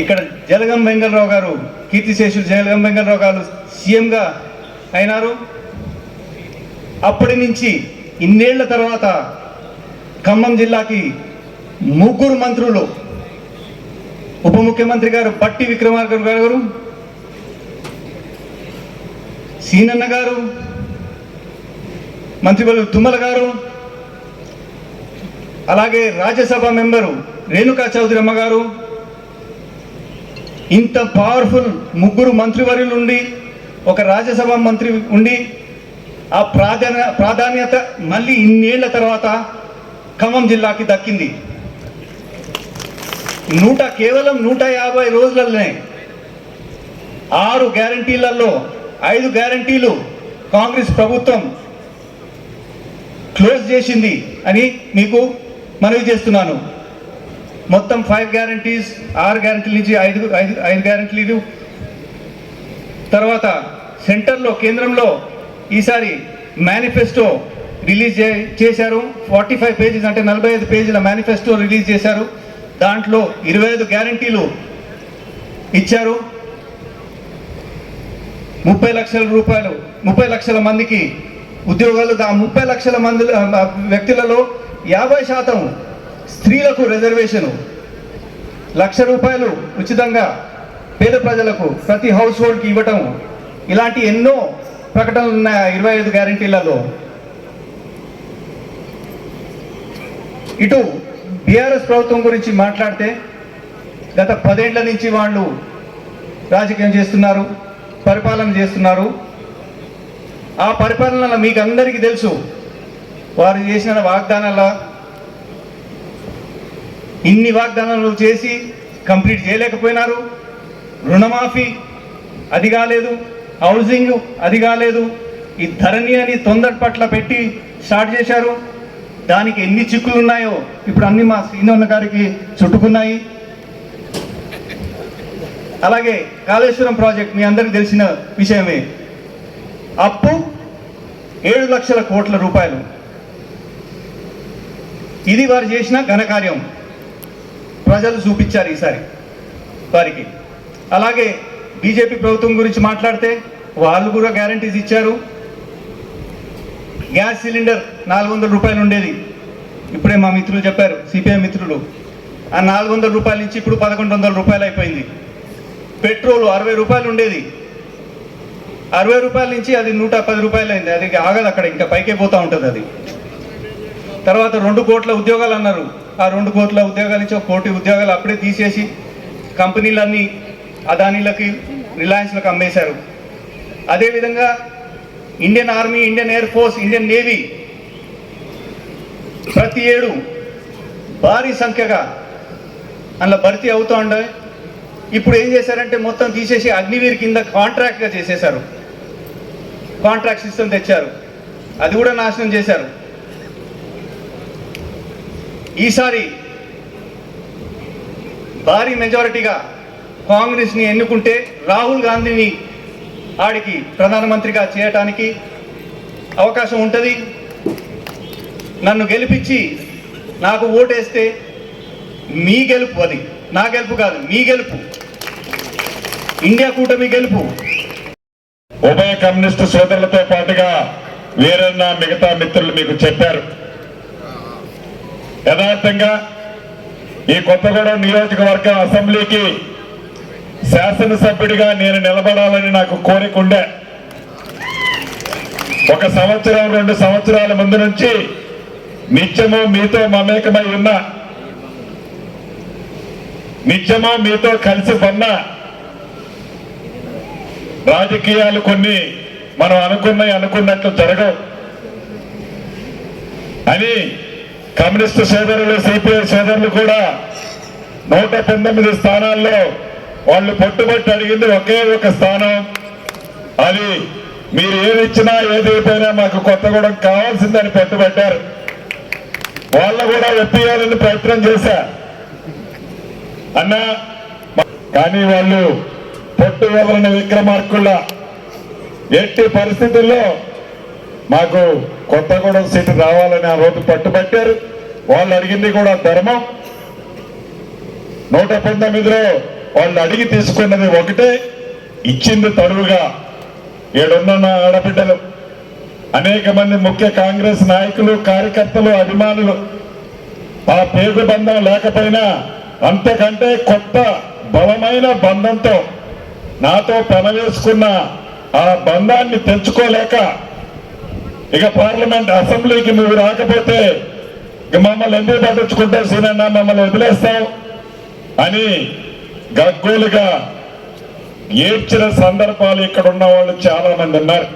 ఇక్కడ జలగం వెంగళరావు గారు కీర్తిశేషుడు జలగం వెంగళరావు గారు సీఎంగా అయినారు. అప్పటి నుంచి ఇన్నేళ్ళ తర్వాత ఖమ్మం జిల్లాకి ముగ్గురు మంత్రులు ఉప ముఖ్యమంత్రి గారు పట్టి విక్రమార్కర్ గారు సీనన్న గారు మంత్రివర్యులు తుమ్మల గారు అలాగే రాజ్యసభ మెంబరు రేణుకా చౌదరి అమ్మ గారు ఇంత పవర్ఫుల్ ముగ్గురు మంత్రివర్యులు ఉండి ఒక రాజ్యసభ మంత్రి ఉండి ఆ ప్రాధాన్య ప్రాధాన్యత మళ్ళీ ఇన్నేళ్ళ తర్వాత ఖమ్మం జిల్లాకి దక్కింది. నూట కేవలం నూట యాభై రోజులలోనే ఆరు గ్యారంటీలలో ఐదు గ్యారంటీలు కాంగ్రెస్ ప్రభుత్వం క్లోజ్ చేసింది అని మీకు మనవి చేస్తున్నాను. మొత్తం ఫైవ్ గ్యారంటీస్ ఆరు గ్యారంటీలు నుంచి ఐదు ఐదు ఐదు గ్యారంటీలు తర్వాత సెంటర్లో కేంద్రంలో ఈసారి మేనిఫెస్టో రిలీజ్ చే చేశారు. ఫార్టీ ఫైవ్ పేజెస్ అంటే నలభై ఐదు పేజీల మేనిఫెస్టో రిలీజ్ చేశారు. దాంట్లో ఇరవై ఐదు గ్యారంటీలు ఇచ్చారు. ముప్పై లక్షల రూపాయలు ముప్పై లక్షల మందికి ఉద్యోగాలు ఆ ముప్పై లక్షల మంది వ్యక్తులలో యాభై శాతం స్త్రీలకు రిజర్వేషను లక్ష రూపాయలు ఉచితంగా పేద ప్రజలకు ప్రతి హౌస్ హోల్డ్కి ఇవ్వటం ఇలాంటి ఎన్నో ప్రకటనలు ఉన్నాయి ఆ ఇరవై ఐదు గ్యారంటీలలో ఇటు బీఆర్ఎస్ ప్రభుత్వం గురించి మాట్లాడితే గత పదేళ్ళ నుంచి వాళ్ళు రాజకీయం చేస్తున్నారు పరిపాలన చేస్తున్నారు. ఆ పరిపాలన మీకు అందరికీ తెలుసు వారు చేసిన వాగ్దానాల ఇన్ని వాగ్దానాలు చేసి కంప్లీట్ చేయలేకపోయినారు. రుణమాఫీ అది కాలేదు హౌసింగ్ అది కాలేదు ఈ ధరణి అని తొందర పట్ల పెట్టి స్టార్ట్ చేశారు. దానికి ఎన్ని చిక్కులు ఉన్నాయో ఇప్పుడు అన్ని మా శ్రీనన్న గారికి చుట్టుకున్నాయి. అలాగే కాళేశ్వరం ప్రాజెక్ట్ మీ అందరికి తెలిసిన విషయమే. అప్పు ఏడు లక్షల కోట్ల రూపాయలు. ఇది వారు చేసిన ఘనకార్యం. ప్రజలు చూపించారు ఈసారి వారికి. అలాగే బీజేపీ ప్రభుత్వం గురించి మాట్లాడితే వాళ్ళు కూడా గ్యారంటీస్ ఇచ్చారు. గ్యాస్ సిలిండర్ నాలుగు వందల రూపాయలు ఉండేది. ఇప్పుడే మా మిత్రులు చెప్పారు సిపిఐ మిత్రులు ఆ నాలుగు వందల రూపాయల నుంచి ఇప్పుడు పదకొండు వందల రూపాయలు అయిపోయింది. పెట్రోల్ అరవై రూపాయలు ఉండేది. అరవై రూపాయల నుంచి అది నూట పది రూపాయలు అయింది అది ఆగదు అక్కడ ఇంకా పైకే పోతూ ఉంటుంది అది. తర్వాత రెండు కోట్ల ఉద్యోగాలు అన్నారు. ఆ రెండు కోట్ల ఉద్యోగాలు ఇచ్చి ఒక కోటి ఉద్యోగాలు అప్పుడే తీసేసి కంపెనీలన్నీ అదానీలకి రిలయన్స్లకు అమ్మేశారు. అదేవిధంగా Indian Army Indian Air Force Indian Navy ప్రతి ఏడు భారీ సంఖ్యగా అందులో భర్తీ అవుతూ ఉండే. ఇప్పుడు ఏం చేశారంటే మొత్తం తీసేసి అగ్నివీర్ కింద కాంట్రాక్ట్గా చేసేశారు. కాంట్రాక్ట్ సిస్టమ్ తెచ్చారు. అది కూడా నాశనం చేశారు. ఈసారి భారీ మెజారిటీగా కాంగ్రెస్ని ఎన్నుకుంటే రాహుల్ గాంధీని ఆడికి ప్రధానమంత్రిగా చేయటానికి అవకాశం ఉంటుంది. నన్ను గెలిపించి నాకు ఓటేస్తే మీ గెలుపు అది. నా గెలుపు కాదు మీ గెలుపు. ఇండియా కూటమి గెలుపు. ఉభయ కమ్యూనిస్టు సోదరులతో పాటుగా వేరన్నా మిగతా మిత్రులు మీకు చెప్పారు. యథార్థంగా ఈ కొత్తగూడెం నియోజకవర్గ అసెంబ్లీకి శాసనసభ్యుడిగా నేను నిలబడాలని నాకు కోరిక ఉండే. ఒక సంవత్సరం రెండు సంవత్సరాల ముందు నుంచి నిత్యము మీతో మమేకమై ఉన్న నిత్యము మీతో కలిసి కొన్న రాజకీయాలు కొన్ని మనం అనుకున్నాయి అనుకున్నట్లు జరగవు. అని కమ్యూనిస్టు సోదరులు సిపిఐ సోదరులు కూడా నూట పంతొమ్మిది స్థానాల్లో వాళ్ళు పట్టుబట్టి అడిగింది ఒకే ఒక స్థానం. అది మీరు ఏది ఏదైపోయినా మాకు కొత్తగూడెం కావాల్సిందని పట్టుబట్టారు. వాళ్ళు కూడా ఒప్పియాలని ప్రయత్నం చేశా. అన్నా కానీ వాళ్ళు పొట్టు వదలని విక్రమార్కుల ఎట్టి పరిస్థితుల్లో మాకు కొత్తగూడెం సీటు రావాలని ఆ రోజు పట్టుబట్టారు. వాళ్ళు అడిగింది కూడా ధర్మం. నూట పంతొమ్మిదిలో వాళ్ళు అడిగి తీసుకున్నది ఒకటే. ఇచ్చింది తడువుగా ఏడున్న ఆడబిడ్డలు అనేక మంది ముఖ్య కాంగ్రెస్ నాయకులు కార్యకర్తలు అభిమానులు ఆ పేరు బంధం లేకపోయినా అంతకంటే కొత్త బలమైన బంధంతో నాతో పెనవేసుకున్న ఆ బంధాన్ని తెంచుకోలేక ఇక పార్లమెంట్ అసెంబ్లీకి నువ్వు రాకపోతే ఇక మమ్మల్ని ఎందుకు పట్టించుకుంటావు సీనన్న మమ్మల్ని వదిలేస్తావు అని గగ్గోలుగా ఏడ్చిన సందర్భాలు ఇక్కడ ఉన్న వాళ్ళు చాలా మంది ఉన్నారు.